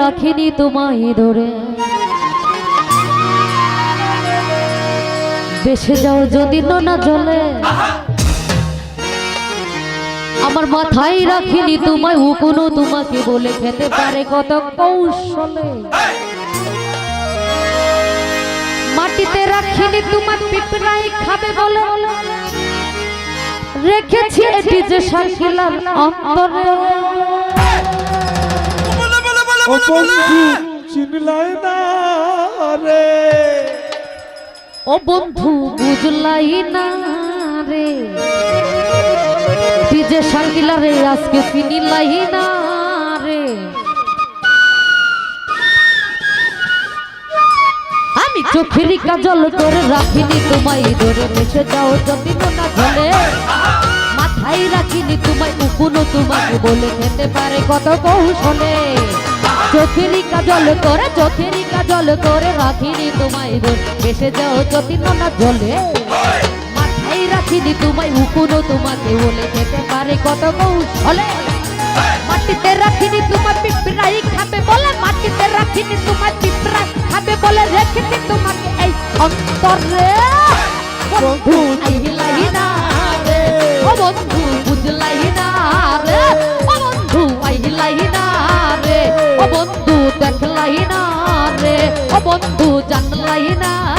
রাখিনি তোমায় ধরে। বেসে যাও যদি না জলে। আমার মাথায় রাখিনি তোমায় উকুনো তোমাকে বলে খেতে পারে কত কৌশলে। মাটিতে রাখিনি তোমার পিঁপড়াই খাবে বলে। রেখেছি এটি যে শাকিলার অন্তরে। ও বন্ধু চিনলাই না রে। ও বন্ধু বুঝলাই না রে। তুই যে শাকিলা রে আজকে চিনিলাই না রে। আমি চোখের কাজল করে রাখিনি তোমায় ধরে বেসে যাও যদি না ঝলে মাথায় রাখিনি তোমায় উকুনো তোমাকে বলে খেতে পারে কত কৌশলে। চোখেরই কাজল করে চোখেরই কাজল করে রাখিনি তোমায় ধরে বেসে যাও যদি না ঝলে মাথায় রাখিনি তোমায় উকুনো তোমাকে বলে খেতে পারে কত কৌশলে। মাটিতে রাখিনি তোমার পিঁপড়াই খাবে বলে মাটিতে রাখিনি তোমার পিঁপড়াই খাবে বলে রেখেছি তোমাকে এই অন্তরে। বন্ধু আইলাই না রে। ও বন্ধু ទូចន្ទលៃណា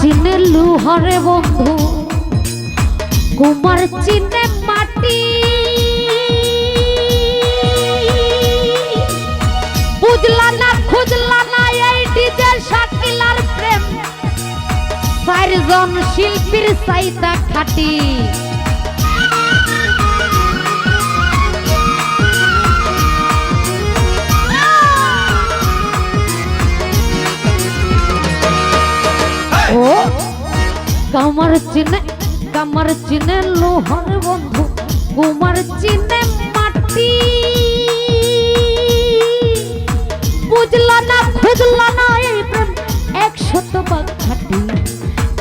চিনে লুহরে বন্ধু কুমার চিনে মাটি। বুঝলা না, খুঁজলা না এই ডিজে শাকিলার প্রেম। চারজন শিল্পীর চাইতা খাটি। কামার চিনে কামার চিনে লোহার বন্ধু কুমার চিনে মাটি। বুঝলা না খুঁজলা না এই প্রেম একশত বাগ খাটি।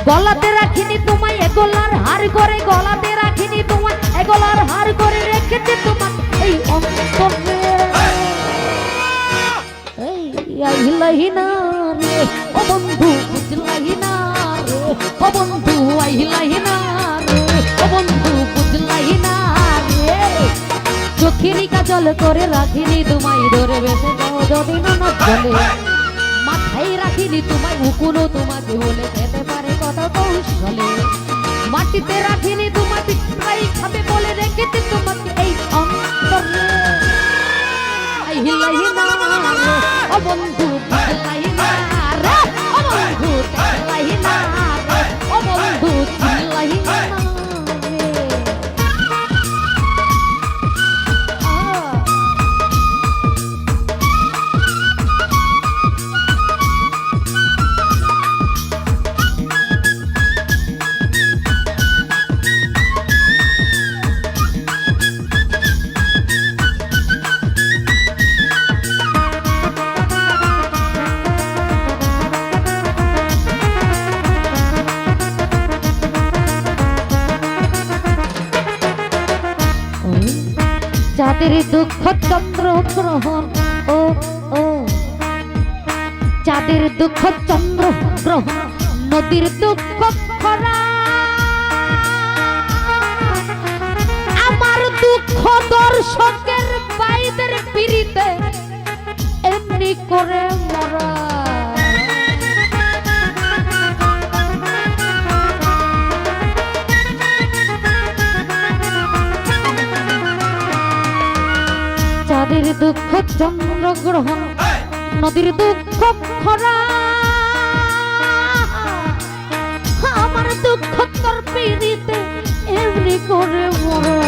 গলাতে রাখিনি তোমায় এগোলার হার করে গলাতে রাখিনি তোমায় এগোলার হার করে রেখেছে তোমার এই অন্তরে। এই আহিলাহি না বন্ধু আহিলাহি না রে, ও বন্ধু বুঝলাহি না রে। চোখেরই কাজল করে রাখিনি তোমায় ধরে বেসে যদি না চলে। মাথায় রাখিনি তোমায় উকুনো তোমাকে বলে খেতে পারে কত কৌশলে। মাটিতে রাখিনি তোমার পিছলাই খাবে বলে রেখেছে তোমাকে এই অন্তরে। আই না বন্ধু হিলাই না যাদের দুঃখ চন্দ্র গ্রহণ, ও ও। জাতির দুঃখ চন্দ্র গ্রহণ, নদীর দুঃখ খরা। আমার দুঃখ দর্শকের বাইদের পিড়িতে এমনি করে মরা। চাঁদের দুঃখ চন্দ্রগ্রহণ নদীর দুঃখ খরা আমার দুঃখ তোর পিড়িতে এমনি করে মরা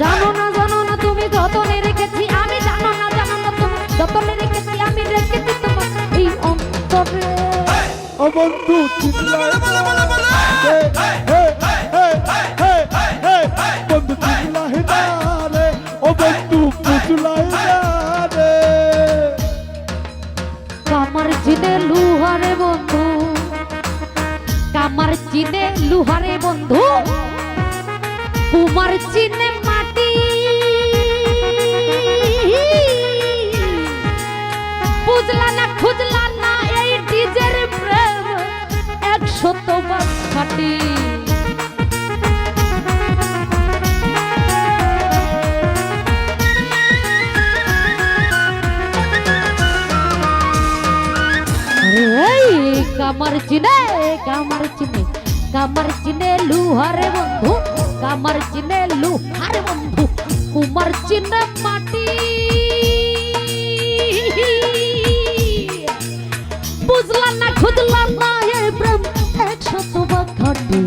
জানো না জানো না তুমি যতনে রেখেছি আমি জানো না জানো না তুমি যতনে রেখেছি আমি রেখেছি তোমার এই বন্ধু চিনলাই না রে চিনে লুহারে বন্ধু, কুমার চিনে মাটি। বুঝলা না, খুঁজলা না এই ডিজের প্রেম একশো তোমার খাটি। কামার চিনে কামার চিনে। কামার চিনে লুহারে বন্ধু। কামার চিনে লুহারে বন্ধু। কুমার চিনে মাটি। বুঝলাম না, খুঁজলাম না এই প্রেম একশো তোমার খাটি।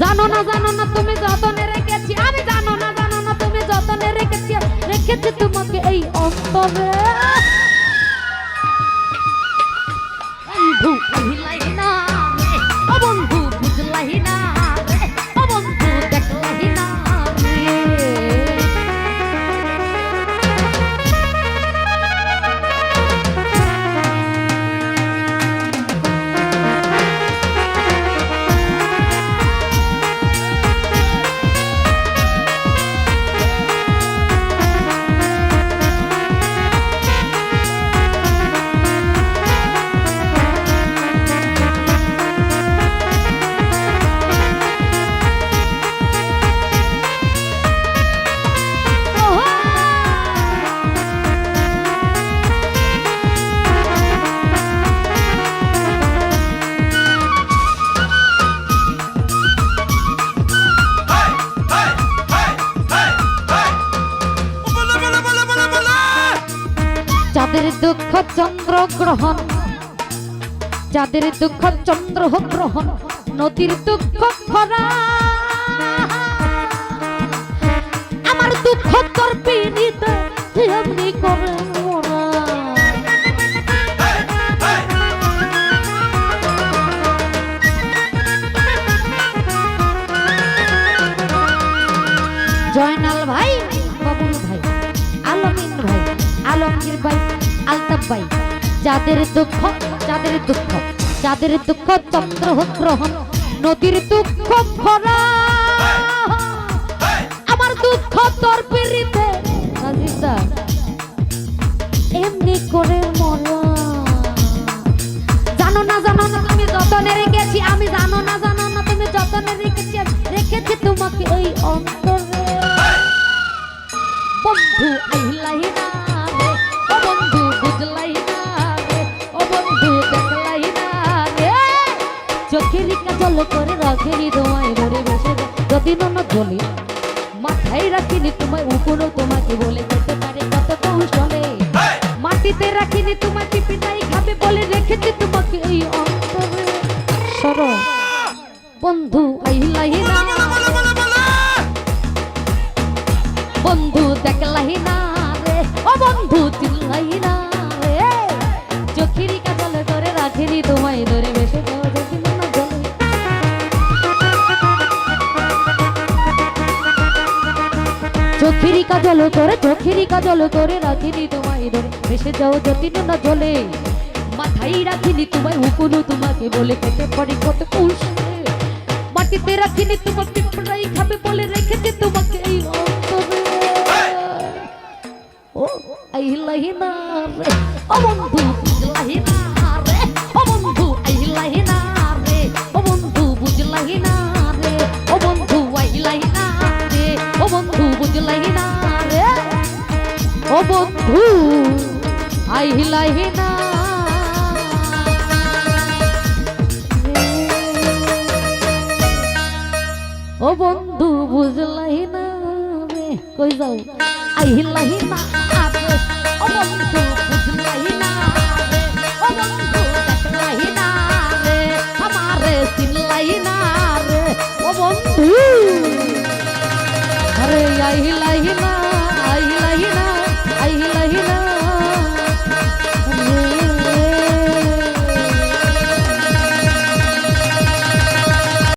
জানো না জানো না, তুমি যতনে রেখেছি, আমি জানো না জানো না, তুমি যতনে রেখেছি রেখেছি তোমাকে এই অন্তরে। যাদের দুঃখ চন্দ্র গ্রহণ, যাদের দুঃখ চন্দ্র গ্রহণ, নদীর দুঃখ খরা। আমার দুঃখ তোর পিনিতে এমনি করে। ভাই যাদের দুঃখ যাদের দুঃখ যাদের দুঃখ চন্দ্র গ্রহণ, নদীর দুঃখ খরা আমার দুঃখ তোর আজিজা এমনি করে মরা জানো না জানো না তুমি যতনে রেখেছি, আমি জানো না জানো না তুমি যতনে রেখেছি রেখেছি তোমাকে এই অন্তরে। বন্ধু না। কাজল করে রাখিনি তোমায় ধরে বসে যদি না বলি মাথায় রাখিনি তোমায় উপরও তোমাকে বলে যেতে পারে কত কৌশলে। মাটিতে রাখিনি তোমাকে কাজল করে চোখেরই কাজল তোরে রাখিনি তোমায় ধরে। ভেসে যাও যদি না জলে মাথায় রাখিনি তোমায় উকুনো তোমাকে বলে খেতে পারি কত পুষ মাটিতে রাখিনি তোমার পিঁপড়াই খাবে বলে রেখেছে তোমাকে এই অন্তরে। ও আইলাহি না। ও বন্ধু আইলাহি না। ও বন্ধু বুঝলাই না কই যাও? আইলাহি না ও বন্ধু